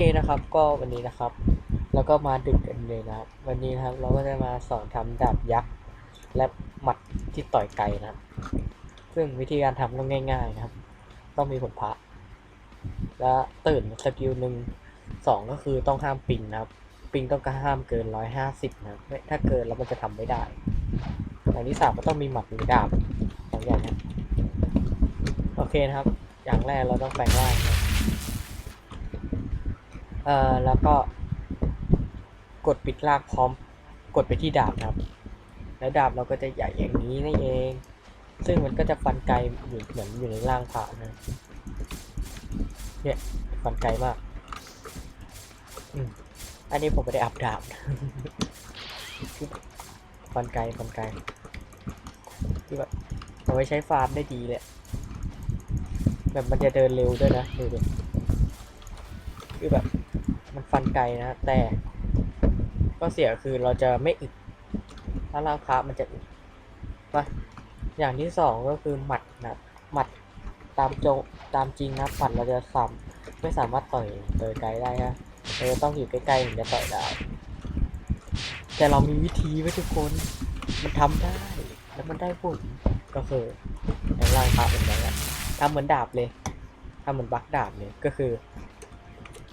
โอเคนะครับก็วันนี้นะครับเราก็มาดึกกันเลยนะครับ วันนี้นะครับเราก็จะมาสอนทำดาบยักษ์และหมัดที่ต่อยไกลนะครับ ซึ่งวิธีการทำก็ง่าย ๆนะครับ ต้องมีผลพระและตื่นสกิลหนึ่งสองก็คือต้องห้ามปิงนะครับ ปิงต้องกห้ามเกินร้อยห้าสิบนะถ้าเกินแล้วมันจะทำไม่ได้อย่างที่สามก็ต้องมีหมัดหรือดาบสองอย่างนะโอเคนะครับ อย่างแรกเราต้องแปลงร่างนะ เอ่อแล้วก็กดปิดลากพร้อมกดไปที่ดาบครับ แล้วดาบเราก็จะใหญ่อย่างนี้นี่นเอง ซึ่งมันก็จะฟันไกลอยู่เหมือนอยู่ในร่างผ่านะเนี่ยฟันไกลมากอันนี้ผมไม่ได้อัพดาบฟันไกลฟันไกลที่แบบเอาไว้ใช้ฟาร์มได้ดีเลยแบบมันจะเดินเร็วด้วยนะดูดิ คือแบบมันฟันไกลนะแต่ก็เสียคือเราจะไม่อึดถ้าร่างพระมันจะอึดปะอย่างที่สองก็คือหมัดนะหมัดตามโจตามจริงนะหมัดเราจะสามไม่สามารถต่อยต่อยไกลได้นะเราจะต้องอยู่ใกล้ๆถึงจะต่อยได้แต่เรามีวิธีไว้ทุกคนมันทำได้แล้วมันได้ผลก็คือในร่างพระเป็นแบบนั้นทำเหมือนดาบเลยทำเหมือนบักดาบเลยก็คือ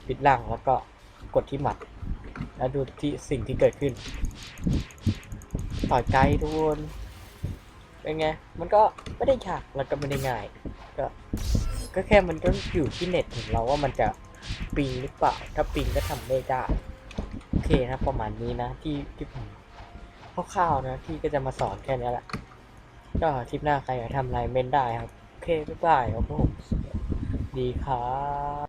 ปิดล่างแล้วก็กดที่หมัด แล้วดูที่สิ่งที่เกิดขึ้น ต่อยไกลทุกคนเป็นไง มันก็ไม่ได้ยากแล้วก็ไม่ได้ง่าย ก็ก็แค่มันก็อยู่ที่เน็ตของเราว่ามันจะปิงหรือเปล่า ถ้าปิงก็ทำไม่ได้โอเคนะประมาณนี้นะที่ที่ผมคร่าวๆนะที่ก็จะมาสอนแค่นี้แหละก็ทริปหน้าใครอยากทำอะไรเมนได้ครับ โอเคบ๊ายบายครับผมดีครับ